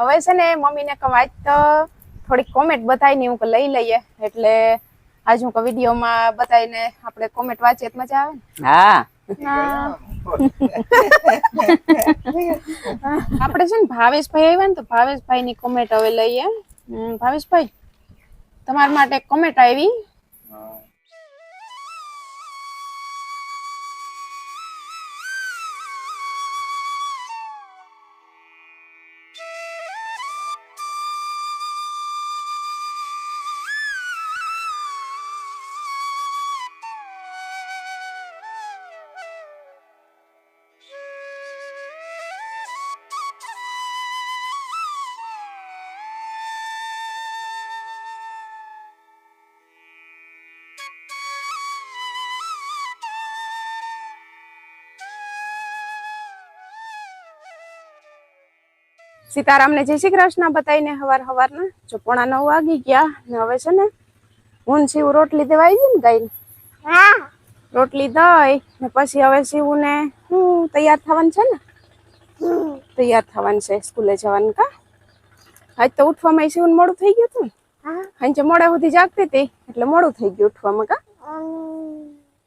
હવે છે ને મમ્મીને કહું આજ તો થોડીક કોમેન્ટ બતાવીને હું લઈ લઈએ. એટલે આજ હું વિડીયોમાં બતાવીને આપણે કોમેન્ટ વાંચીએ તો મજા આવે હા. ને ના. આપણે છે ને ભાવેશભાઈ આવ્યા ને તો ભાવેશભાઈ ની કોમેન્ટ હવે લઈએ. ભાવેશભાઈ તમારા માટે કોમેન્ટ આવી. સીતારામને જય શ્રી કૃષ્ણ બતાવીને હવાર હવારના જો પોણા નવ વાગી ગયા ને હવે છે ને હું શિવ રોટલી દેવા આવી ને ગાય રોટલી દઈ ને પછી હવે શિવને હું તૈયાર થવાનું છે ને? તૈયાર થવાનું છે સ્કૂલે જવાનું કા? આજ તો ઉઠવામાં શિવને મોડું થઈ ગયું હતું સાંજે મોડા સુધી જાગતી હતી એટલે મોડું થઈ ગયું ઉઠવામાં કા?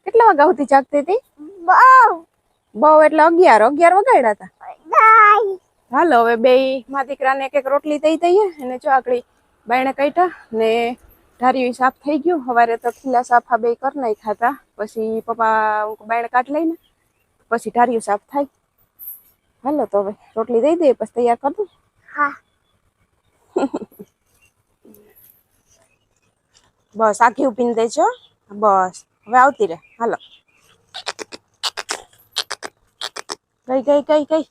કેટલા વાગ્યા સુધી જાગતી હતી? બહુ એટલે અગિયાર અગિયાર વગાડ્યા હતા? હાલો હવે બે મા દીકરાને એક એક રોટલી દઈ દઈએ. અને જો આકડી બાયણે કાઢ્યા ને ધારી સાફ થઈ ગયું. સવારે તો ખીલા સાફા બે કરી નાખી ખાતા પછી પપ્પા બાયણે કાઢ લઈને પછી ધાર્યું સાફ થાય. હાલો તો હવે રોટલી દઈ દઈએ પછી તૈયાર કરી દઉં બસ આખી ઉપીને દેજો બસ હવે આવતી રે હાલો. કઈ કઈ કઈ કઈ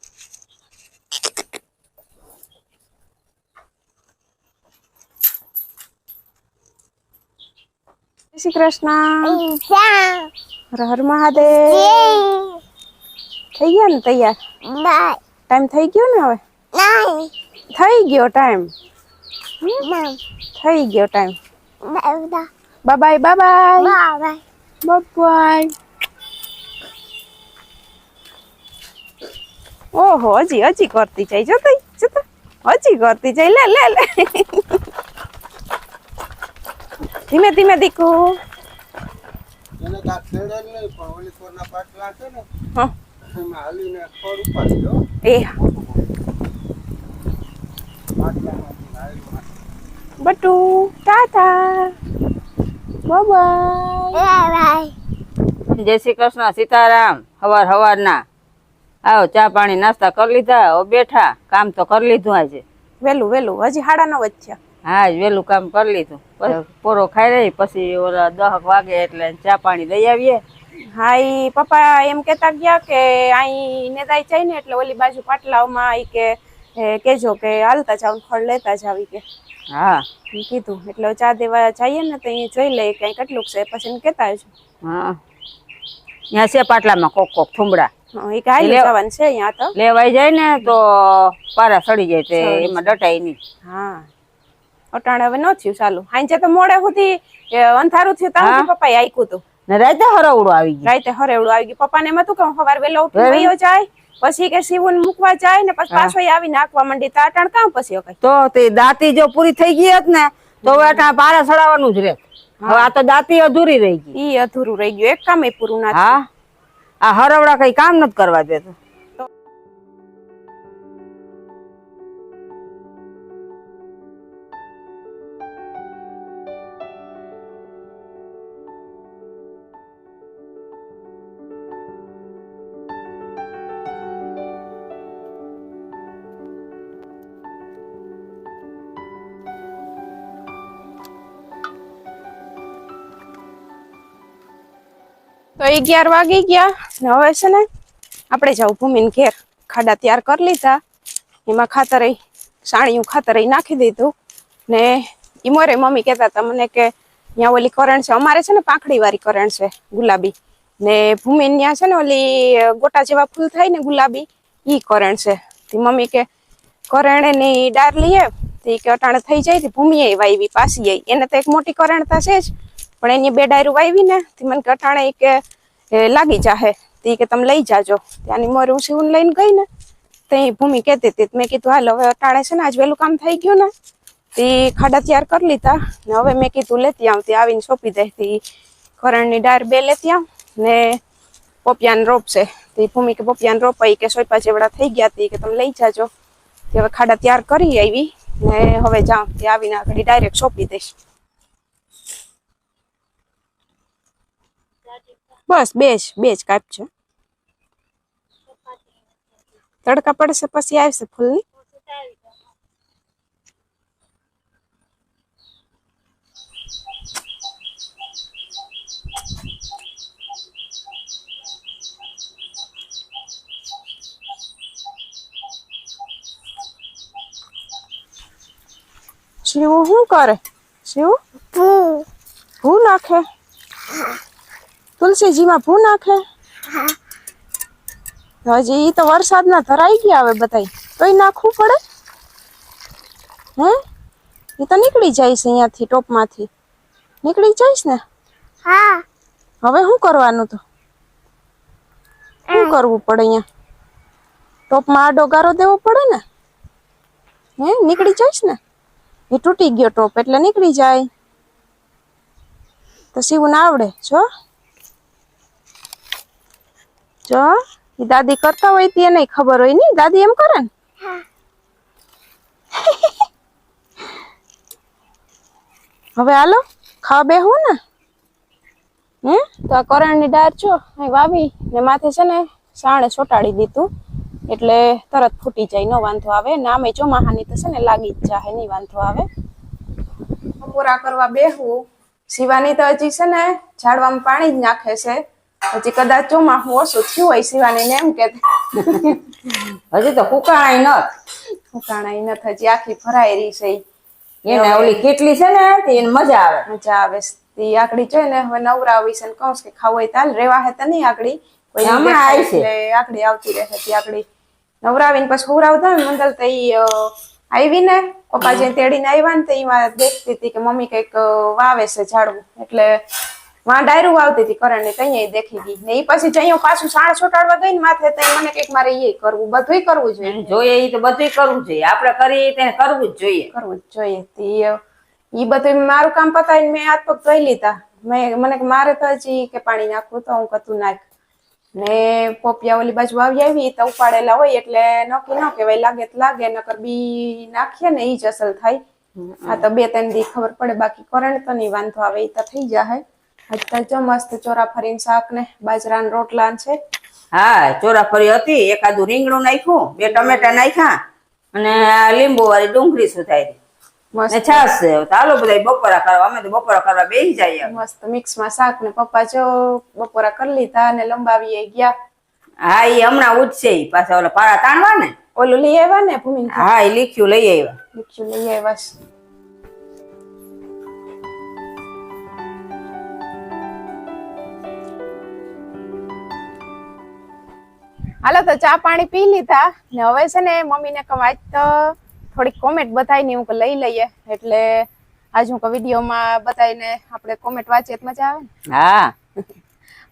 શ્રી કૃષ્ણ. હર હર મહાદેવ. થઈ ગયા ને તૈયાર? ટાઈમ થઈ ગયો ને હવે? થઈ ગયો ટાઈમ થઈ ગયો time bye bye bye bye ઓહો હજી હજી કરતી જાય. જતા જતા હજી કરતી જાય. લે લે લે. ધીમે ધીમે દીકુ. એને કાંઈ છેડે નહીં પણ ઓલી કોરના પાટલા છે ને હા. એમાં હાલીને ખોર ઉપાડી દો એ. બટુ ટાટા બાય જય શ્રી કૃષ્ણ સીતારામ હવાર હવારના. આવો ચા પાણી નાસ્તા કરી લીધા બેઠા કામ તો કરી લીધું આજે. વેલું વેલું હજી હાડા નવ જ થયા. હા વહેલું વેલું કામ કરી લીધું. પોરો ખાઈ રહી પછી ઓલા દહક વાગે એટલે ચા પાણી દઈ આવીએ. હા એ પપ્પા એમ કેતા ગયા કે અહીં નેદાઈ જાય ને એટલે ઓલી બાજુ પાટલાઓમાં ઈ કે કેજો કે હાલતા જાવ ફળ લેતા જાવ કે. હા. કીધું એટલે ચા દેવા જઈએ ને તો અહીં જોઈ લઈએ કઈ કેટલુંક છે. પછી કેતા આવજો. હા. ત્યાં છે પાટલામાં કોક કોક ઠુમડા હા, ઈ કે હાલ્યું લેવ- જવાનું છે અહીંયા તો. લેવાઈ જાય ને તો પારા સડી જાય તે એમાં ડટાય નહીં. હા. અટાણે હવે ન થયું ચાલુ. હાંજે તો મોડે સુધી અંધારું થયું સુધી પપ્પાએ આયકું હતું. ને રાતે હરવડું આવી ગયું. રાતે હરેવડું આવી ગયું. પપ્પાને એમ હતું કે હું સવાર વહેલો ઉઠી વયો જાય પછી કે શિવન મૂકવા જાય ને પછી પાછો આવી નાખવા માંડી તો અટાણ કામ પછી કઈ તો તે દાંતી જો પૂરી થઈ ગઈ હોત ને તો હવે અટાણે પારે સડાવવાનું જ રહે હવે આ તો દાંતી અધૂરી રહી ગઈ. ઈ અધૂરું રહી ગયું. એક કામ એ પૂરું ના. હા. આ હરવડા કઈ કામ નથી કરવા દેતું. તો અગિયાર વાગી ગયા. ને હવે છે ને આપણે જાવ ભૂમિને ઘેર. ખાડા તૈયાર કરી લીધા. એમાં ખાતર સાણિયું ખાતર નાખી દીધું. ને ઈ મોરે મમ્મી કહેતા હતા મને કે ત્યાં ઓલી કરણ છે. અમારે છે ને પાંખડીવાળી કરણ છે, ગુલાબી. ને ભૂમિ ત્યાં છે ને ઓલી ગોટા જેવા ફૂલ થાય ને ગુલાબી, ઈ કરણ છે. મમ્મી કે કરણ એની ડાર લઈએ. તો કે અટાણે થઈ જાય ભૂમિએ વાવી પાસી આઈ. એને તો એક મોટી કરણતા છે જ. પણ એની બે ડાયરું વાવી ને તે મને કે અટાણે કે લાગી જાહે. તે કે, તમે લઈ જાજો. ત્યાંની મોર હું શિવન લઈને ગઈ ને તઈ ભૂમિ કહેતી હતી. મેં કીધું, હાલ, હવે અટાણે છે ને, આજ વહેલું કામ થઈ ગયું ને. તે ખાડા તૈયાર કરી લીધા ને હવે મેં કીધું, લેતી આવ, તે આવીને સોંપી દે. તે કરણની ડાયર બે લેતી આવ ને પોપિયાન રોપશે. તે ભૂમિ કે, પોપિયાન રોપાઈ કે સોયપા જેવડા થઈ ગયા તી કે, તમે લઈ જાજો. તે હવે ખાડા તૈયાર કરી આવી ને હવે જાઉં, તે આવીને આગળ ડાયરેક્ટ સોંપી દઈશ. બસ બે જ બે જ કાપ છે. તડકા પડશે પછી આવશે ફૂલની? શિવ શું કરે? શિવ? ભૂ નાખે? તુલસીજીમાં ભૂ નાખે? હજી ઈ તો વરસાદના ધરાઈ ગયા હવે બધાય. તોય નાખવું પડે? હે? એ તો નીકળી જઈશ અહીંયાથી ટોપમાંથી. નીકળી જઈશ ને? હા. હવે શું કરવાનું તો? શું કરવું પડે અહીંયા? ટોપમાં આડો ગારો દેવો પડે ને? હે? નીકળી જઈશ ને? એ તૂટી ગયો ટોપ એટલે નીકળી જાય. તો સીવું ના આવડે જો જો દાદી કરતા હોય તે નહીં ખબર હોયની દાદી એમ કરે ને? હવે હાલો ખાવા બેહું ને? હે? તો આ કરણની ડાર છો અહીં વાવી ને માથે છે ને સાણે ચોટાડી દીધું. એટલે તરત ફૂટી જાય નો વાંધો આવે. ને આમે ચોમાહાની તો છે ને લાગી જ જાય નહીં વાંધો આવે. પૂરા કરવા બેહું. શિવાની તો હજી છે ને ઝાડવામાં પાણી જ નાખે છે. હજી કદાચ ચોમાસું ઓછું થયું હોય શિવાની ને એમ કે હજી તો કુકાણાય નથ. ઉકાણા નથ હજી આખી ભરાઈ રહી છે. એને ઓલી કેટલી છે ને એને મજા આવે. મજા આવે. તે આકડી જોઈ ને હવે નવરાવી છે ને કહું કે ખાવ હોય તાલ રેવા હે તો નહીં આકડી. કોઈ હમણાં આવી છે. આકડી આવતી રહે તે આકડી. નવરાવીને પછી હુવરાવતા ને મંગલ તો ઈ આવી ને પપ્પાજી તેડીને આવ્યા ને તો એમાં દેખતી હતી કે મમ્મી કંઈક વાવે છે ઝાડવું. એટલે માં ડાયરું વાવતી હતી કરણ ને તઈ દેખી ગઈ. ને ઈ પછી જઈયો પાછું સાણ છોટાડવા ગઈ ને માથે તઈ મને કંઈક મારે એ કરવું બધુંય કરવું જોઈએ. જોઈએ એ તો બધું કરવું જોઈએ. આપણે કરીએ તે કરવું જ જોઈએ. કરવું જ જોઈએ. તી ઈ બધું મારું કામ પતાવીને મેં હાથ પગ ધોઈ લીધા. મેં મને કે મારે તો હજી કે પાણી નાખવું તો હું કતું નાખ. ને પોપિયા ઓલી બાજુ આવી આવી તો ઉપાડેલા હોય એટલે નક્કી ન કહેવાય. લાગે તો લાગે નકર બી નાખીએ ને એ જ અસલ થાય. આ તો બે ત્રણ દી ખબર પડે. બાકી કરંટ તો નહીં વાંધો આવે એ તો થઈ જાય આજ તો જો મસ્ત ચોરા ફરીને શાક ને બાજરાના રોટલા છે. હા ચોરાફરી હતી. એકાદું રીંગણું નાખ્યું બે ટમેટા નાખ્યા અને લીંબુ વાળી ડુંગળી સુધારી. મસ્ત. છાશ છે. હાલો બધા બપોરા કરવા. અમે તો બપોરા કરવા બેસી જઈએ મસ્ત મિક્સમાં શાક ને પપ્પા જો બપોરા કરી લીધા અને લંબાવીએ ગયા. હા એ હમણાં ઉઠશે પાછા ઓલા પારા તાણવા ને ઓલું લઈ આવ્યા ને ભૂમિ હા એ લીખ્યું લઈ આવ્યા. લીખ્યું લઈ આવ્યા હાલો તો ચા પાણી પી લીધા ને હવે છે ને મમ્મીને કહું આજ તો થોડીક કોમેન્ટ બતાવીને હું લઈ લઈએ. એટલે આજ હું વિડીયોમાં બતાવીને આપણે કોમેન્ટ વાંચીએ તો મજા આવે ને? હા.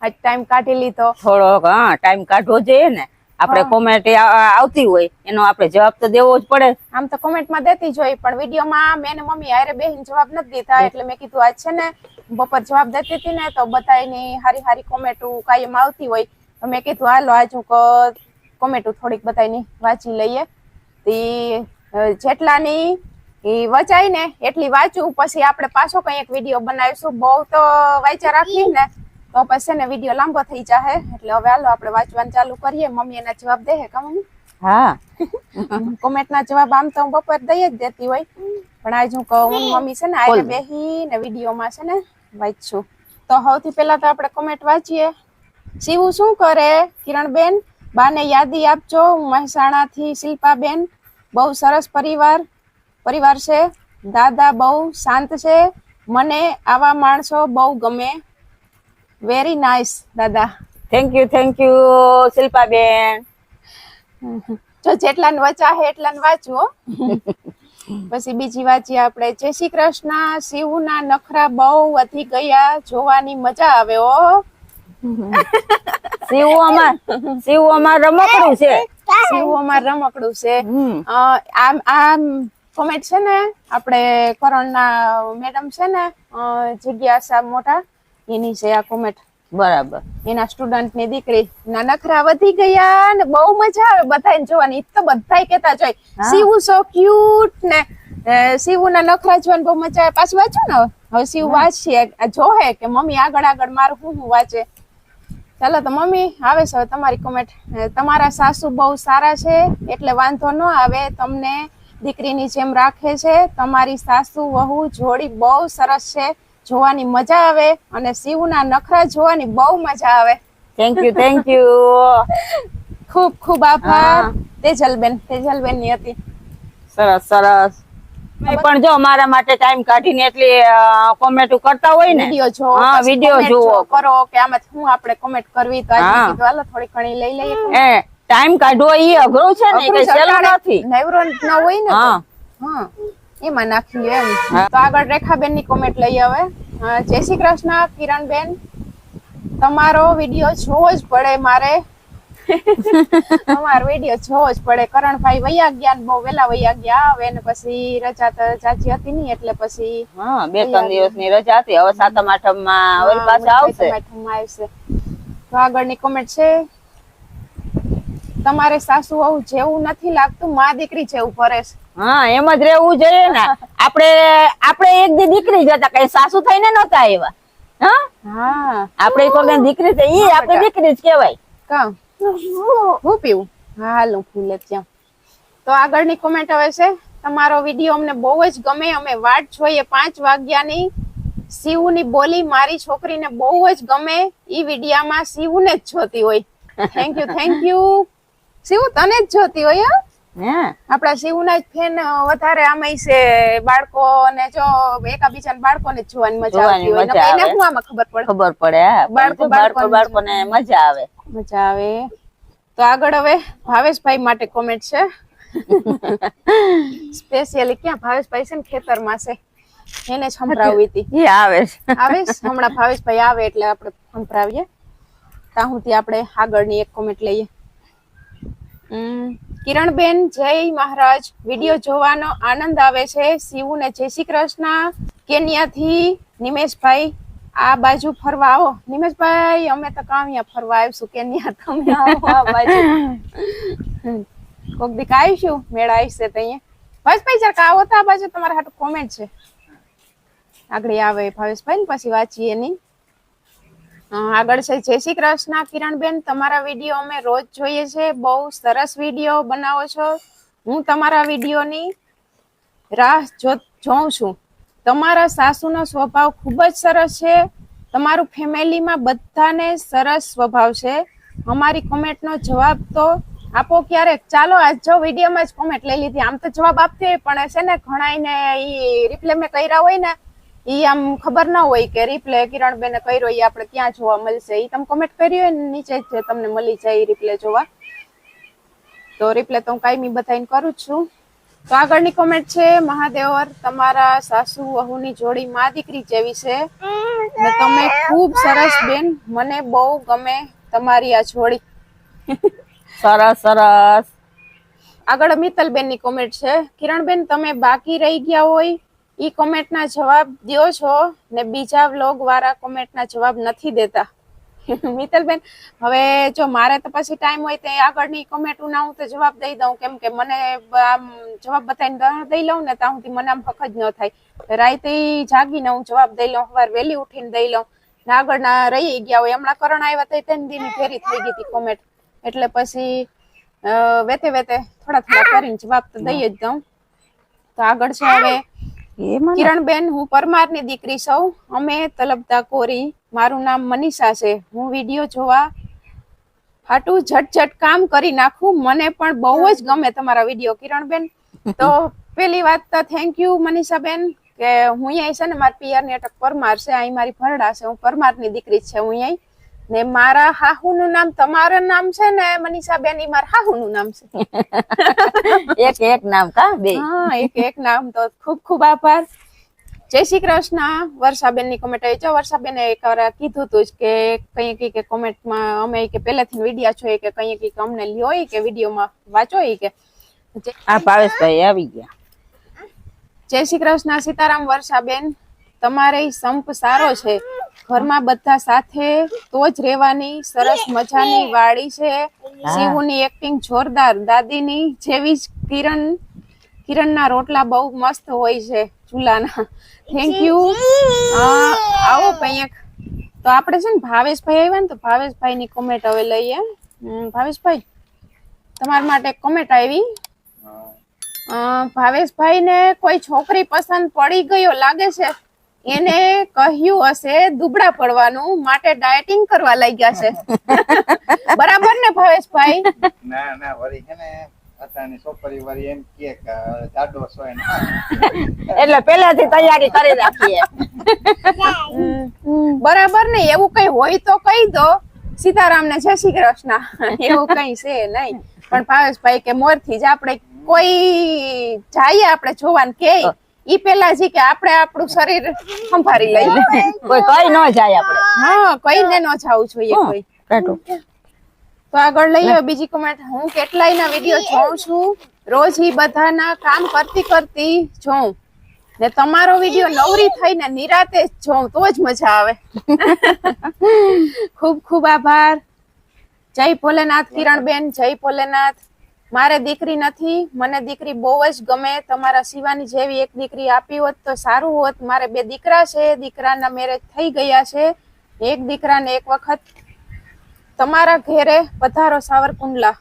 આજ ટાઈમ કાઢી લીધો. થોડોક હા ટાઈમ કાઢવો જોઈએ ને. આપણે કોમેન્ટ આવતી હોય એનો આપણે જવાબ તો દેવો જ પડે. આમ તો કોમેન્ટમાં દેતી જ હોય પણ વિડીયોમાં મેં ને મમ્મી આરે બેહીને જવાબ નથી દીધા એટલે મેં કીધું આજ છે ને બપોર જવાબ દેતી હતી ને તો બધાની હારી હારી કોમેન્ટ કાયમ આવતી હોય. મેં કીધું હાલો આજ હું કોમેન્ટો થોડીક બધાની વાંચી લઈએ. તી જેટલાની વચાય ને એટલી વાંચું પછી આપણે પાછો કઈ એક વીડિયો બનાવીશું. બહુ તો વાંચ્યા રાખી ને તો પછી ને વીડિયો લાંબો થઈ જાહે. એટલે હવે હાલો આપણે વાંચવાનું ચાલુ કરીએ. મમ્મી એના જવાબ દે કા મમ્મી? હા. કોમેન્ટ ના જવાબ આમ તો હું બપોર દઈ જ દેતી હોય. પણ આજ હું કહું મમ્મી છે ને આજે બેહી ને વિડીયોમાં છે ને વાંચશું. તો સૌથી પહેલા તો આપણે કોમેન્ટ વાંચીએ. શિવું શું કરે? કિરણબેન બાને યાદી આપજો. હું મહેસાણાથી શિલ્પાબેન. બહુ સરસ પરિવાર પરિવાર છે. દાદા બહુ શાંત છે. મને આવા માણસો બહુ ગમે. વેરી નાઇસ દાદા. Thank you thank you Shilpaben. જો જેટલા વચા હે એટલા વાંચવો હો. પછી બીજી વાંચીએ આપણે. જય શ્રી કૃષ્ણ. શિવના નખરા બહુ વધી ગયા. જોવાની મજા આવે ઓ શિવ અમાર શિવ અમાર રમકડું છે. શિવ અમાર રમકડું છે. આમ આમ કોમેન્ટ છે ને આપણે કરણના મેડમ છે ને જગ્યા જિજ્ઞાસા મોટા એની છે આ કોમેન્ટ. બરાબર. એના સ્ટુડન્ટની દીકરી ના નખરા વધી ગયા ને બહુ મજા આવે બધાને જોવાની. તો બધા કેતા જોઈ શિવ સો ક્યુટ ને. શિવ ના નખરા જોવાની બહુ મજા આવે. પાછું વાંચો ને હવે. શિવ વાંચીએ. આ જોહે કે મમ્મી આગળ આગળ મારું શું હું વાંચે? ચાલો તો મમ્મી આવે છે તમારી કોમેન્ટ તમારા સાસુ બહુ સારા છે એટલે વાંધો ન આવે તમને દીકરીની જેમ રાખે છે. તમારી સાસુ વહુ જોડી બહુ સરસ છે જોવાની મજા આવે અને શિવના નખરા જોવાની બહુ મજા આવે. થેન્ક યુ થેન્ક યુ ખૂબ ખૂબ આભાર. તેજલબેન તેજલબેનની હતી. સરસ સરસ. પણ જો મારા માટે ટાઈમ કાઢીને એટલી કોમેન્ટ કરતા હોય ને. વીડિયો જો હા વીડિયો જોવો. કરો કે આમાંથી હું આપણે કોમેન્ટ કરવી તો હાલો થોડી ઘણી લઈ લઈએ. એ ટાઈમ કાઢવો એ અઘરું છે ને કે સહેલું નથી. નવરો ન હોય ને. હા. હા એમાં નાખી એમ. તો આગળ રેખાબેનની કોમેન્ટ લઈ હવે જય શ્રી કૃષ્ણ કિરણબેન. તમારો વીડિયો જોવો જ પડે મારે. અમારો વીડિયો જોવો જ પડે. કરણભાઈ વૈયા ગયા ને બહુ વેલા વૈયા ગયા આવે ને પછી રજા તો જાજી હતી નહીં એટલે પછી હા બે ત્રણ દિવસની રજા હતી. હવે સાતમ આઠમમાં વળી પાછા આવશે. ટમાટરમાં આવશે. તો આગળની કોમેન્ટ છે તમારે સાસુ વહુ જેવું નથી લાગતું માં દીકરી જેવું ફરે છે. હા એમ જ રહેવું જોઈએ ને. આપણે આપણે એક દી દીકરી જ હતા કઈ સાસુ થઈને નતા આવ્યા. હા? આપણે કોઈ દીકરી થઈ ઈ આપણે દીકરી જ કહેવાય. કામ પીવું? હાલ ફૂલે ત્યાં. તો આગળની કોમેન્ટ હવે છે, તમારો વીડિયો અમને બહુ જ ગમે, અમે વાટ જોઈએ. પાંચ વાગ્યાની શિવની બોલી મારી છોકરીને બહુ જ ગમે ઈ વિડીયામાં શિવને જ જોતી હોય. Thank you thank you Shiv તને જ જોતી હોય, હા. હે? આપણા શિવના જ ફેન વધારે આમાં છે બાળકો ને જો એકાબીજા બાળકોને જ જોવાની મજા આવતી હોય. એને. શું આમાં ખબર પડે? ખબર પડે બાળકો- બાળકો બાળકોને બાળકોને મજા આવે. મજા આવે. તો આગળ હવે ભાવેશભાઈ માટે કોમેન્ટ છે. સ્પેશિયલી ક્યાં ભાવેશભાઈ છે ને ખેતરમાં છે. એને જ સંભળાવવી હતી. એ આવે આવે હમણાં ભાવેશભાઈ આવે એટલે આપણે સંભળાવીએ. ત્યાં સુધી આપણે આગળની એક કોમેન્ટ લઈએ. કિરણબેન, જય મહારાજ. વીડિયો જોવાનો આનંદ આવે છે. શિવને જય શ્રી કૃષ્ણ. કેન્યાથી નિમેશભાઈ, આ બાજુ ફરવા આવો. નિમેશભાઈ, અમે તો કામિયા ફરવા આવીશું. કેન્યા તમે આવો આ બાજુ. કોક દીક આવીશું? મેળા આવશે તો અહીંયા. ભાવેશભાઈ જરાક આવો તો આ બાજુ. તમારા હાટું કોમેન્ટ છે. આગળ આવે ભાવેશભાઈ ને પછી વાંચીએ નહીં. આગળ છે. જય શ્રી કૃષ્ણ, કિરણબેન, તમારા વીડિયો અમે રોજ જોઈએ છે. બહુ સરસ વીડિયો બનાવો છો. હું તમારા વિડીયોની રાહ જોઉં છું. તમારા સાસુનો સ્વભાવ ખૂબ જ સરસ છે. તમારું ફેમિલીમાં બધાને સરસ સ્વભાવ છે. અમારી કોમેન્ટનો જવાબ તો આપો ક્યારેક. ચાલો, આજ જો વિડીયોમાં જ કોમેન્ટ લઈ લીધી. આમ તો જવાબ આપતી હોય પણ છે ને ઘણાઈને એ રિપ્લે મેં કર્યા હોય ને ઈ આમ ખબર ના હોય કે રિપ્લે કિરણબેને કર્યો ઈ આપણે ક્યાં જોવા મળશે? ઈ તમે કોમેન્ટ કરી હોય ને નીચે જ તમને મળી જાય રિપ્લે જોવા. તો રિપ્લે તો હું કાયમી બધાને કરું છું. તો આગળની કોમેન્ટ છે મહાદેવર તમારા સાસુ વહુની જોડી માં દીકરી જેવી છે. ને તમે ખૂબ સરસ બેન મને બહુ ગમે તમારી આ જોડી. સરસ સરસ. આગળ મિત્તલબેનની કોમેન્ટ છે કિરણબેન તમે બાકી રહી ગયા હોય ઈ કોમેન્ટના જવાબ દ્યો છો ને બીજા વ્લોગ વાળા કોમેન્ટના જવાબ નથી દેતા. મિતલબેન, હવે જો મારે તો પછી ટાઈમ હોય તો આગળની કોમેન્ટ ના હું તો જવાબ દઈ દઉં. કેમ કે મને આમ જવાબ બતાવીને દઈ લઉં ને ત્યાં સુધી મને આમ જ ન થાય. રાતે જાગીને હું જવાબ દઈ લઉં. સવાર વહેલી ઉઠીને દઈ લઉં. ને આગળના રહી ગયા હોય. હમણાં કરણ આવ્યા તો ત્રણ દિન ફેરી થઈ ગઈ હતી કોમેન્ટ એટલે પછી વેતે વેતે થોડા થોડા કરીને જવાબ તો દઈ જ દઉં. તો આગળ છે હવે કિરણબેન હું પરમારની દીકરી સૌ અમે તલબતા કોરી મારું નામ મનીષા છે. હું વીડિયો જોવા હાટું ઝટઝટ કામ કરી નાખું. મને પણ બહુ જ ગમે તમારા વીડિયો કિરણબેન. તો પેલી વાત તો થેન્ક યુ મનીષાબેન કે હું અહીં છે ને મારા પિયરની અટક પરમાર છે અહીં મારી ભરડા છે. હું પરમારની દીકરી છે હું અહીં ને મારા હાહુનું નામ તમારું નામ છે ને મનીષાબેન ઈ મારા હાહુનું નામ છે. એક એક નામ કા બે? હા એક એક નામ. તો ખૂબ ખૂબ આભાર. જય શ્રી કૃષ્ણ. વર્ષાબેનની કોમેન્ટ આવી છે વર્ષાબેને એક વાર કીધું હતું કે કઈ કઈ કે કોમેન્ટમાં અમે કે પહેલાથી વિડીયા છો કે કઈ કઈ કે અમને લ્યો કે વિડીયોમાં વાંચો કે. આ ભાવેશભાઈ આવી ગયા. જય શ્રી કૃષ્ણ સીતારામ વર્ષાબેન. તમારે સંપ સારો છે. ઘરમાં બધા સાથે તો જ રહેવાની સરસ મજાની વાડી છે. શિવુની એક્ટિંગ જોરદાર. દાદીની જેવી જ કિરણ કિરણના રોટલા બહુ મસ્ત હોય છે ચૂલાના. થેન્ક યુ આવો કંઈક તો આપણે છે ને ભાવેશભાઈ આવ્યા ને તો ભાવેશભાઈની કોમેન્ટ હવે લઈએ. ભાવેશભાઈ તમારા માટે કોમેન્ટ આવી. અ, ભાવેશભાઈને કોઈ છોકરી પસંદ પડી ગયો લાગે છે? એને કહ્યું હશે દુબળા પડવાનું માટે ડાયટિંગ કરવા લાગ્યા છે. બરાબર ને ભાવેશભાઈ? ના ના વળી છે ને અત્યારની છોકરી વળી એમ કે જાડો છો એને. એટલે પેલાથી તૈયારી કરી રાખીએ. બરાબર ને એવું કઈ હોય તો કહી દો. સીતારામ ને જય શ્રી કૃષ્ણ. એવું કઈ છે નહીં. પણ ભાવેશભાઈ કે મોરથી જ આપણે કોઈ જઈએ આપણે જોવાનું કે ઈ પેલા છે કે આપણે આપણું શરીર સંભાળી લઈએ. કોઈ કઈ ન જાય આપણે. હા કઈને ન જાવું જોઈએ કોઈ. તો આગળ લઈએ બીજી કમેન્ટ હું કેટલાય ના વીડિયો જોઉં છું? રોજ ઈ બધાના કામ કરતી કરતી જોઉં. ને તમારો વીડિયો નવરી થઈને નિરાતે જોઉં તો જ મજા આવે. ખૂબ ખૂબ આભાર. જય ભોલેનાથ કિરણબેન જય ભોલેનાથ. મારે દીકરી નથી મને દીકરી બહુ જ ગમે તમારા શિવાની જેવી એક દીકરી આપી હોત તો સારું હોત. મારે બે દીકરા છે દીકરાના મેરેજ થઈ ગયા છે. એક દીકરાને એક વખત તમારા ઘેરે પધારો સાવરકુંડલા.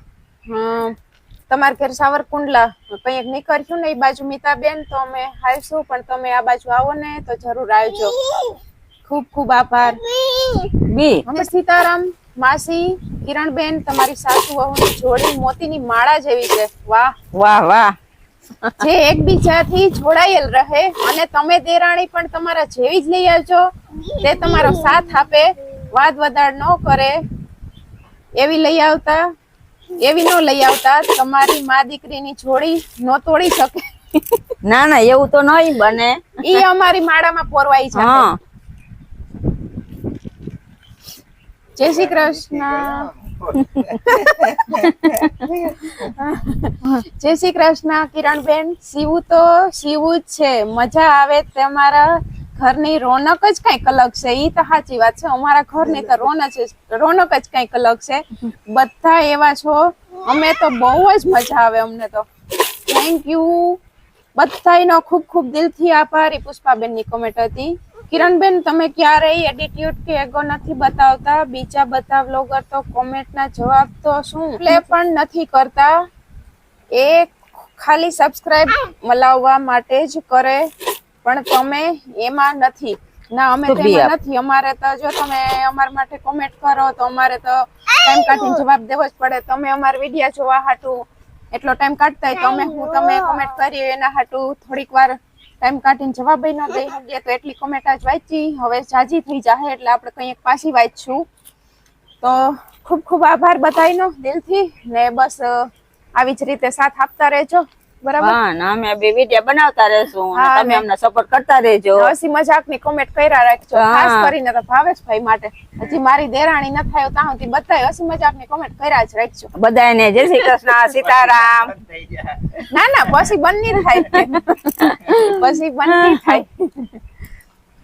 તમારા ઘેર સાવરકુંડલા. કંઈક નીકળ્યું ને એ બાજુ મીતાબેન તો અમે આવીશું પણ તમે આ બાજુ આવો ને તો જરૂર આવજો. ખૂબ ખૂબ આભાર. બી સીતારામ. માસી કિરણબેન તમારી સાસુ વહુની જોડી મોતીની માળા જેવી છે. વાહ. વાહ વાહ. જે એકબીજાથી જોડાયેલ રહે અને તમે દેરાણી પણ તમારા જેવી જ લઈ આવજો. તે તમારો સાથ આપે વાદ વધાડ ન કરે. એવી લઈ આવતા એવી ન લઈ આવતા તમારી મા દીકરીની જોડી ન તોડી શકે. ના ના એવું તો નહીં બને. ઈ અમારી માળામાં પોરવાઈ છે હા જય શ્રી કૃષ્ણ. જય શ્રી કૃષ્ણ, કિરણબેન. શિવું તો, શિવું જ છે. મજા આવે તમારા ઘરની રોનક જ કંઈક અલગ છે. ઈ તો સાચી વાત છે. અમારા ઘરની તો રોનક રોનક જ કંઈક અલગ છે. બધા એવા છો. અમે તો બહુ જ મજા આવે અમને તો. થેન્ક યુ બધાયનો ખૂબ ખૂબ દિલથી આભાર એ પુષ્પાબેનની કોમેન્ટ હતી. કિરણબેન તમે ક્યારેય એટીટ્યુડ કે એગો નથી બતાવતા? બીજા બધા વ્લોગર તો કોમેન્ટના જવાબ તો શું? પ્લે પણ નથી કરતા. એ ખાલી સબસ્ક્રાઇબ મલાવવા માટે જ કરે. પણ તમે એમાં નથી. ના અમે તો તો એમાં નથી. અમારે તો જો તમે અમારા માટે કોમેન્ટ કરો તો અમારે તો ટાઈમ કાઢીને જવાબ દેવો જ પડે. તમે અમારા વિડીયા જોવા હાટું. એટલો ટાઈમ કાઢતા હોય તો અમે હું તમે કોમેન્ટ કરી એના હાટું થોડીક વાર ટાઈમ કાઢીને જવાબ ન દઈ શકીએ તો એટલી કોમેન્ટ જ વાંચી. હવે જાજી થઈ જાહે એટલે આપણે કંઈક પાછી વાંચશું. તો ખૂબ ખૂબ આભાર બધાયનો દિલથી ને બસ આવી જ રીતે સાથ આપતા રહેજો. બરાબર? હા ના અમે બે વીડિયો બનાવતા રહેશું અને તમે અમને સપોર્ટ કરતા રહેજો. હસી મજાકની કોમેન્ટ કર્યા રાખજો. હા. ખાસ કરીને તો ભાવેશભાઈ માટે. હજી મારી દેરાણી ન થાય ત્યાં સુધી બધાય હસી મજાકની કોમેન્ટ કર્યા જ રાખજો. બધાને જય શ્રી કૃષ્ણ સીતારામ. ના ના પછી બંને થાય. પછી બંને થાય.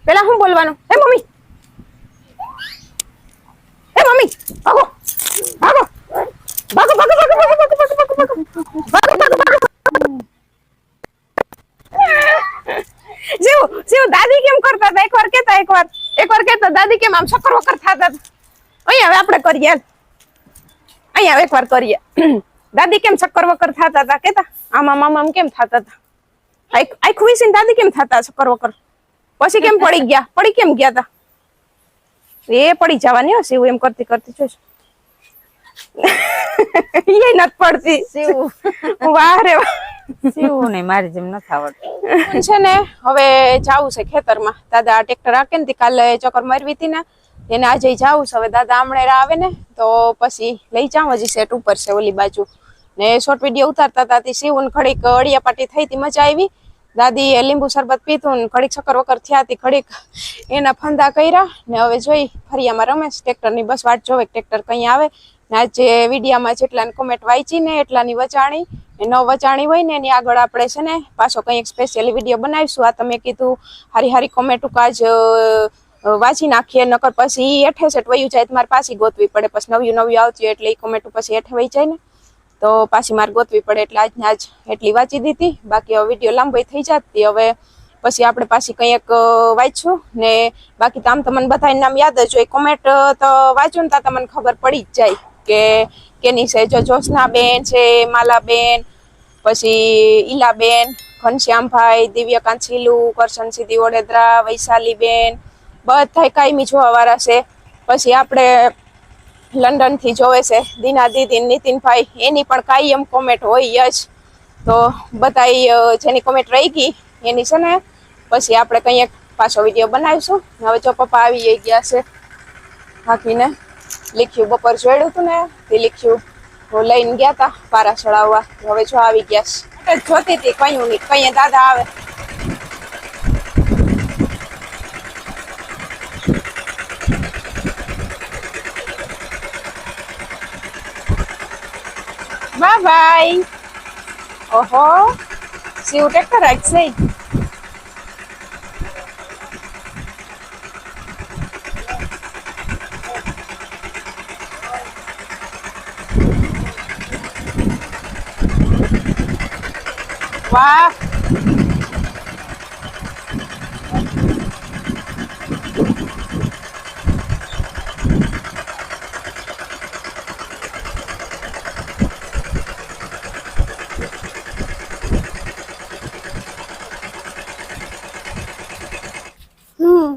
પેલા શું બોલવાનું? હે મમ્મી. હે મમ્મી. ભાગો ભાગો ભાગો ભાગો ભાગો ભાગો ભાગો ભાગો ભાગો ભાગો ભાગો ભાગો જીવ જીવ દાદી કેમ કરતા હતા એકવાર કેતા એકવાર એકવાર કેતા દાદી કેમ આમ ચક્કર વક્કર થતા હતા અહીંયા હવે આપણે કરીએ અહીંયા એકવાર કરીએ દાદી કેમ ચક્કર વક્કર થતા હતા કેતા આમ આમ કેમ થતા હતા આખું વિશે દાદી કેમ થતા ચક્કર વક્કર પછી. કેમ પડી ગયા પડી કેમ ગયા તા એ પડી જવાની હો શિવ એમ કરતી કરતી જોઈશ એ નત પડતી. સીવું વાહ રે વાહ નહીં મારી જેમ નથી આવડતું. છે ને હવે જાવું છે ખેતરમાં. દાદા ટ્રેક્ટર રાખે ને કાલે ચક્કર મારવી હતી ને એને આજે જાવું છે. હવે દાદા હમણાં આવે ને તો પછી લઈ જાઉં. હજી સેટ ઉપર છે ઓલી બાજુ. ને શોર્ટ વીડિયો ઉતારતા હતા સીવું ને ઘડીક અડિયા પાટી થઈ હતી મજા આવી. દાદી એ લીંબુ શરબત પીધું ને ઘડીક ચક્કર વકર થયા હતી ઘડીક એના ફંદા કર્યા. ને હવે જોઈ ફરિયામાં રમેશ ટ્રેક્ટરની બસ વાટ જોવે ટ્રેક્ટર કઈ આવે. ને આજે વિડીયામાં જેટલાની કોમેન્ટ વાંચી ને એટલાની વચાણી, ને વચાણી હોય ને એની આગળ આપણે છે ને પાછો કંઈક સ્પેશિયલી વીડિયો બનાવીશું. આ તમે કીધું હારી હારી કોમેન્ટ કાજ વાંચી નાખીએ, નકર પછી હેઠે સેટ વયું જાય તો મારે પાછી ગોતવી પડે. પછી નવ્યું નવ્યું આવતી એટલે એ કોમેન્ટ પછી હેઠે વહી જાય ને. તો પાછી મારે ગોતવી પડે એટલે આજને આજ એટલી વાંચી દીધી. બાકી હવે વીડિયો લાંબી થઈ જતી હવે પછી આપણે પાછી કંઈક વાંચશું ને બાકી તો આમ તમને બધા નામ યાદ જ હોય. કોમેન્ટ તો વાંચું ને તો તમને ખબર પડી જ જાય. કે કેની છે, જો જ્યોત્સના છે, માલાબેન, પછી ઈલાબેન, ઘનશ્યામભાઈ, દિવ્યકાંત શીલુ કરશન સિદ્ધિ વડોદરા, વૈશાલીબેન બધા કાયમી જોવાવાળા છે. પછી આપણે લંડનથી જોવે છે, દીના દીદી નીતિનભાઈ, એની પણ કાયમ કોમેન્ટ હોય જ. તો બધા જેની કોમેન્ટ રહી ગઈ, એની છે ને, પછી આપણે કંઈક પાછો વીડિયો બનાવીશું. હવે જો પપ્પા આવી ગયા છે હાકીને લીખ્યું. બપોર જોડ્યું હતું ને તે લીખ્યું. હું લઈને ગયા તા પારા ચડાવવા. હવે જો આવી ગયા છે. જોતી હતી કયું નહીં કઈ દાદા આવે. બાય બાય ઓહો શિવ ટ્રેક્ટર રાખશે વાહ.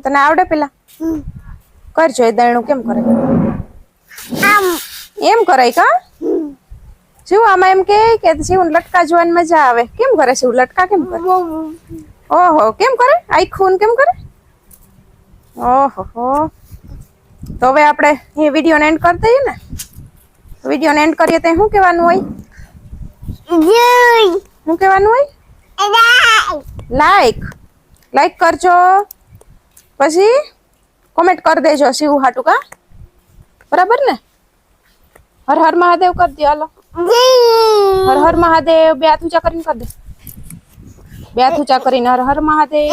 તને આવડે પેલા? કરજો એ દયણું કેમ કરે એમ કરાય કા? શું આમાં એમ કે કે શિવ લટકા જોવાની મજા આવે. કેમ કરે શિવ લટકા કેમ કરે? ઓહો કેમ કરે? આખું કેમ કરે? ઓહો હો. તો હવે આપણે એ વિડીયોને એન્ડ કરી દઈએ ને? વિડીયોને એન્ડ કરીએ તો શું કહેવાનું હોય? શું કહેવાનું હોય? લાઈક લાઈક કરજો. પછી કોમેન્ટ કરી દેજો શિવ હાટુ કા બરાબર ને? હર હર મહાદેવ કરી દો હાલો. હર હર મહાદેવ બે હાથ ઊંચા કરીને કર દે. બે હાથ ઊંચા કરીને હર હર મહાદેવ.